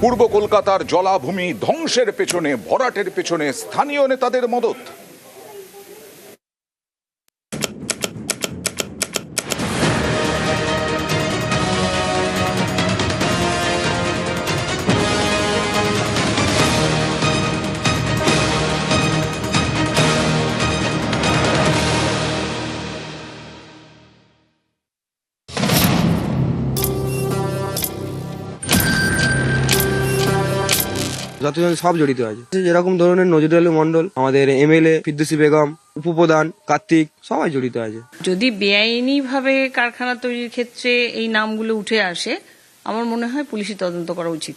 পূর্ব কলকাতার জলাভূমি ধ্বংসের পেছনে ভরাটের পেছনে স্থানীয় নেতাদের মদত। যতজন সব জড়িত আছে। যেরকম ধরনের নজরুল আলী মন্ডল আমাদের এমএলএ ফিদ্দুসি বেগম উপপ্রধান কার্তিক সবাই জড়িত আছে। যদি বেআইনিভাবে কারখানা তৈরির ক্ষেত্রে এই নামগুলো উঠে আসে আমার মনে হয় পুলিশি তদন্ত করা উচিত।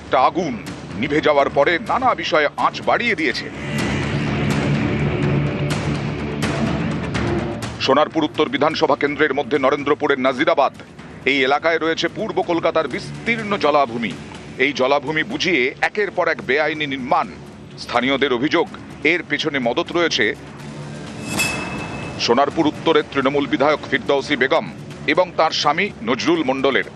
একটা আগুন নিভে যাওয়ার পরে নানা বিষয়ে আঁচ বাড়িয়ে দিয়েছে। সোনারপুর উত্তর বিধানসভা কেন্দ্রের মধ্যে নরেন্দ্রপুরের নাজিরাবাদ। এই এলাকায় রয়েছে পূর্ব কলকাতার বিস্তীর্ণ জলাভূমি। এই জলাভূমি বুঝিয়ে একের পর এক বেআইনি নির্মাণ। স্থানীয়দের অভিযোগ, এর পেছনে মদত রয়েছে সোনারপুর উত্তরের তৃণমূল বিধায়ক ফিরদৌসি বেগম এবং তার স্বামী নজরুল মণ্ডলের,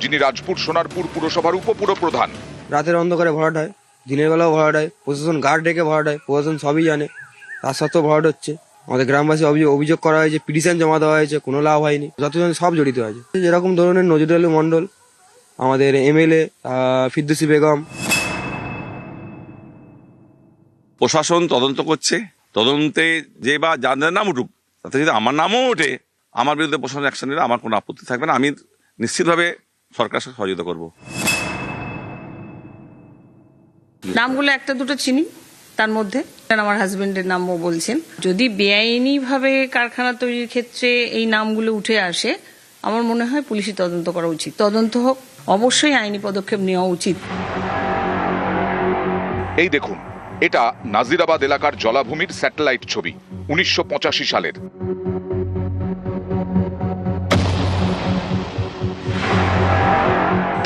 যিনি রাজপুর সোনারপুর পুরসভার উপপুরপ্রধান। রাতের অন্ধকারে ভরাট হয়, দিনের বেলাও ভরাট হয়, প্রশাসন গার্ড ডেকে ভরাট হয়, প্রশাসন সবই জানে, তার সত্ত্বেও ভরাট হচ্ছে। আমাদের গ্রামবাসী অভিযোগ অভিযোগ করা হয়েছে পিটিশন জমা দেওয়া হয়েছে কোনো লাভ হয়নি। যতজন সব জড়িত আছে। যেরকম ধরনের নজরুল আলী মন্ডল আমাদের এমএলএ ফিদ্দুসি বেগম। প্রশাসন তদন্ত করছে। তদন্তে যে বা যাদের নাম উঠুক তাতে যদি আমার নামও ওঠে আমার বিরুদ্ধে প্রশাসন অ্যাকশন নিলে আমার কোনো আপত্তি থাকবে না। আমি নিশ্চিতভাবে সরকারের সাথে সহযোগিতা করব। নামগুলো একটা দুটো চিনি। তার মধ্যে। আমার হাজবেন্ডের নামও বলছেন। যদি বেআইনিভাবে কারখানা তৈরির ক্ষেত্রে এই নামগুলো উঠে আসে, আমার মনে হয় পুলিশি তদন্ত করা উচিত। তদন্ত হোক, অবশ্যই আইনি পদক্ষেপ নেওয়া উচিত। এই দেখুন, এটা নাজিরাবাদ এলাকার জলাভূমির স্যাটেলাইট ছবি, উনিশশো পঁচাশি সালের।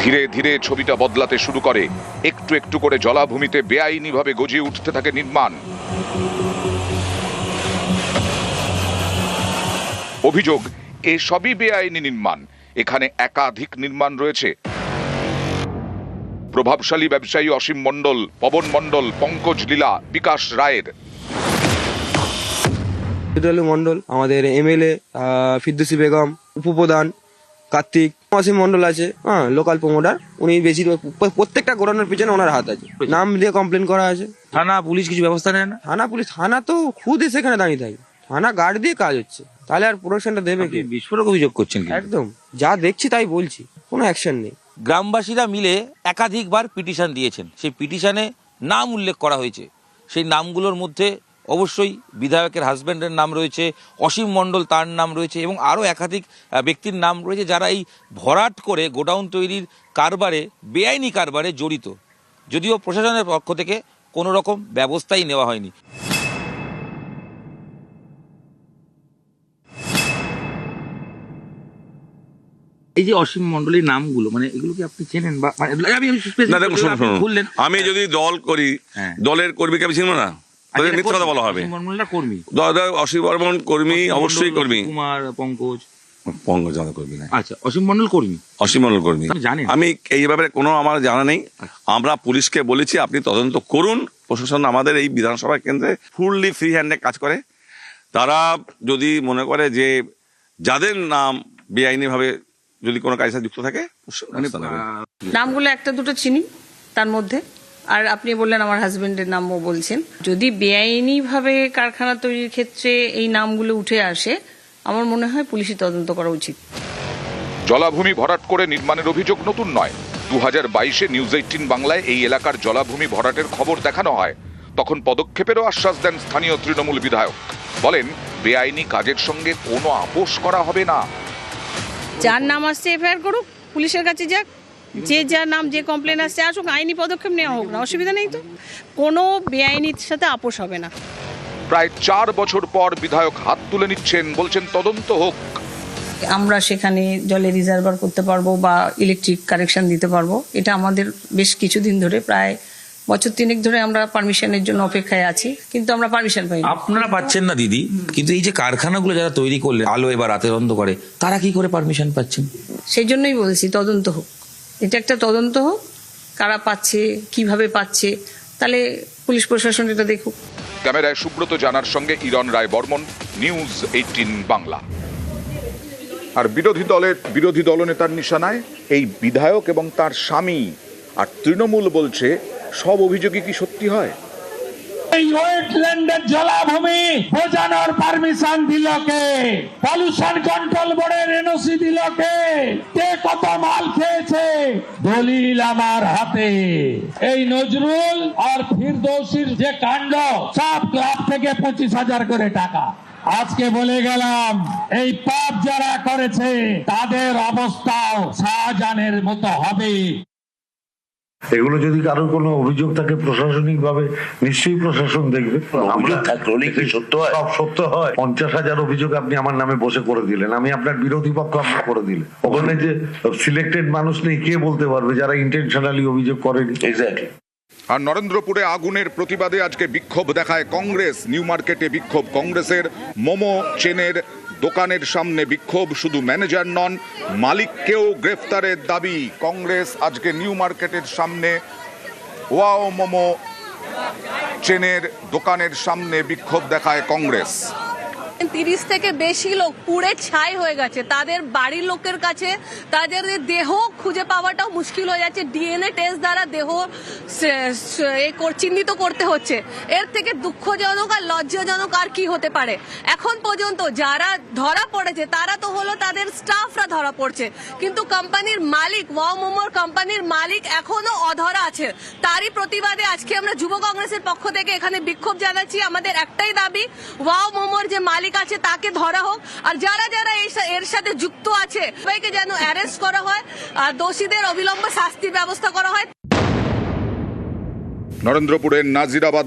ধীরে ধীরে ছবিটা বদলাতে শুরু করে। একটু একটু করে জলাভূমিতে বেআইনিভাবে গজিয়ে উঠতে থাকে নির্মাণ। অভিযোগ, এ সবই বেআইনি নির্মাণ। এখানে একাধিক নির্মাণ রয়েছে। প্রভাবশালী ব্যবসায়ী অসীম মণ্ডল, পবন মণ্ডল, পঙ্কজ লীলা, বিকাশ রায়ের। মন্ডল আমাদের এমএলএ ফিদ্দুসি বেগম, উপপ্রধান, কার্তিক অসীম মন্ডল আছে হ্যাঁ লোকাল প্রমোটার উনি বেশি প্রত্যেকটা গোডানোর পিছনে ওনার হাত আছে। নাম দিয়ে কমপ্লেন করা আছে। থানা পুলিশ কিছু ব্যবস্থা নেয় না? থানা পুলিশ থানা তো খুদ সেখানে দাঁড়িয়ে থাকে। থানা গার্ড দিয়ে কাজ হচ্ছে। তাহলে আর প্রোডাকশনটা দেবে কি? বিস্ফোরক অভিযোগ করছেন একদম। যা দেখছি তাই বলছি কোনো অ্যাকশন নেই। গ্রামবাসীরা মিলে একাধিকবার পিটিশন দিয়েছেন। সেই পিটিশনে নাম উল্লেখ করা হয়েছে। সেই নামগুলোর মধ্যে অবশ্যই বিধায়কের হাজব্যান্ডের নাম রয়েছে অসীম মণ্ডল তার নাম রয়েছে এবং আরও একাধিক ব্যক্তির নাম রয়েছে যারা এই ভরাট করে গোডাউন তৈরির কারবারে বেআইনি কারবারে জড়িত। যদিও প্রশাসনের পক্ষ থেকে কোনো রকম ব্যবস্থাই নেওয়া হয়নি। এই যে অসীম মণ্ডলের নামগুলো মানে এগুলো কি আপনি চেনেন বা মানে আমি যদি দল করি হ্যাঁ। দলের কর্মীকে আমি চিনবো না? তাদের মিথ্যা কথা বলা হবে। অসীম কর্মী। বর্মন কর্মী অবশ্যই কর্মী। কুমার পঙ্কজ। পঙ্কজ জানা কর্মী না আচ্ছা অসীম মণ্ডল কর্মী। অসীম মণ্ডল কর্মী। জানেন? আমি এই ব্যাপারে কোনো আমার জানা নেই। আমরা পুলিশকে বলেছি আপনি তদন্ত করুন। প্রশাসন আমাদের এই বিধানসভা কেন্দ্রে ফুললি ফ্রি হ্যান্ডে কাজ করে। তারা যদি মনে করে যে যাদের নাম বেআইনিভাবে যদি কোনো কাজের সাথে যুক্ত থাকে মানে নামগুলো একটা দুটো চিনি তার মধ্যে। আর আপনি বললেন আমার হাজবেন্ডের নামও বলছেন। যদি বেআইনিভাবে কারখানা তৈরির ক্ষেত্রে এই নামগুলো উঠে আসে আমার মনে হয় পুলিশি তদন্ত করা উচিত। জলাভূমি ভরাট করে নির্মাণের অভিযোগ নতুন নয়। দু হাজার বাইশে নিউজ এইটিন বাংলায় এই এলাকার জলাভূমি ভরাটের খবর দেখানো হয়। তখন পদক্ষেপেরও আশ্বাস দেন স্থানীয় তৃণমূল বিধায়ক। বলেন বেআইনি কাজের সঙ্গে কোনো আপোষ করা হবে না। যার নাম আসছে এফআইআর করুক পুলিশের কাছে যাক। যে যার নাম যে কমপ্লেন আসছে আসুক আইনি পদক্ষেপ নেওয়া হোক না অসুবিধা নেই তো। কোনো বেআইনির সাথে আপোষ হবে না। প্রায় চার বছর পর বিধায়ক হাত তুলে নিচ্ছেন বলছেন তদন্ত হোক। আমরা সেখানে জলে রিজার্ভার করতে পারব বা ইলেকট্রিক কানেকশন দিতে পারব। এটা আমাদের বেশ কিছুদিন ধরে প্রায় বছর তিনেক ধরে আমরা পারমিশনের জন্য অপেক্ষায় আছি কিন্তু আমরা পারমিশন পাইনি। আপনারা পাচ্ছেন না দিদি। কিন্তু এই যে কারখানাগুলো যারা তৈরি করলে আলো এবার রাতের অন্ধ করে তারা কি করে পারমিশন পাচ্ছেন? সেই জন্যই বলছি তদন্ত হোক। এটা একটা তদন্ত হোক, কারা পাচ্ছে, কীভাবে পাচ্ছে, তাহলে পুলিশ প্রশাসন এটা দেখুক। ক্যামেরায় সুব্রত জানার সঙ্গে ইরন রায় বর্মন নিউজ এইটিন বাংলা। আর বিরোধী দলের বিরোধী দলনেতার নিশানায় এই বিধায়ক এবং তার স্বামী আর তৃণমূল বলছে, সব অভিযোগই কি সত্যি হয়? এই ওয়েটল্যান্ডের জলাভূমি বোঝানোর পারমিশন দিল কে? কন্ট্রোল বোর্ডের এনওসি দিল কে? কে কত মাল খেয়েছে? দলিল আমার হাতে। এই নজরুল আর ফিরদৌসির যে কাণ্ড, সব ক্লাব থেকে পঁচিশ হাজার করে টাকা। আজকে বলে গেলাম, এই পাপ যারা করেছে, তাদের অবস্থাও শাহজাহানের মতো হবে। এগুলো যদি কারোর কোনো অভিযোগ থাকে প্রশাসনিক ভাবে নিশ্চয়ই প্রশাসন দেখবে। সত্য হয়? সব সত্য হয়। পঞ্চাশ হাজার অভিযোগ আপনি আমার নামে বসে করে দিলেন। আমি আপনার বিরোধী পক্ষ আপনি করে দিলেন। ওখানে যে সিলেক্টেড মানুষ নেই কে বলতে পারবে যারা ইন্টেনশনালি অভিযোগ করেনি? এক্স্যাক্টলি আর নরেন্দ্রপুরে আগুনের প্রতিবাদে আজকে বিক্ষোভ দেখায় কংগ্রেস। নিউ মার্কেটে বিক্ষোভ কংগ্রেসের মোমো চেনের দোকানের সামনে বিক্ষোভ, শুধু ম্যানেজার নন, মালিককেও গ্রেফতারের দাবি। কংগ্রেস আজকে নিউ মার্কেটের সামনে ওয়াও মোমো চেনের দোকানের সামনে বিক্ষোভ দেখায় কংগ্রেস। তিরিশ থেকে বেশি লোক পুড়ে ছাই হয়ে গেছে। তাদের বাড়ির লোকের কাছে তাদের দেহ খুঁজে পাওয়াটাও মুশকিল হয়ে যাচ্ছে। ডিএনএ টেস্ট দ্বারা দেহ চিহ্নিত করতে হচ্ছে। এর থেকে দুঃখজনক আর লজ্জাজনক আর কি হতে পারে? এখন পর্যন্ত যারা ধরা পড়েছে, তারা তো হলো তাদের স্টাফরা ধরা পড়ছে। কিন্তু কোম্পানির মালিক, ওয়াও মোমোর কোম্পানির মালিক এখনও অধরা আছে। তারই প্রতিবাদে আজকে আমরা যুব কংগ্রেসের পক্ষ থেকে এখানে বিক্ষোভ জানাচ্ছি। আমাদের একটাই দাবি, ওয়াও মোমোর যে মালিক আছে, তাকে ধরা হোক। আর যারা যারা এর সাথে যুক্ত আছে, সবাইকে যেন অ্যারেস্ট করা হয়, আর দোষীদের অবিলম্বে শাস্তির ব্যবস্থা করা হয়। নরেন্দ্রপুরের নাজিরাবাদ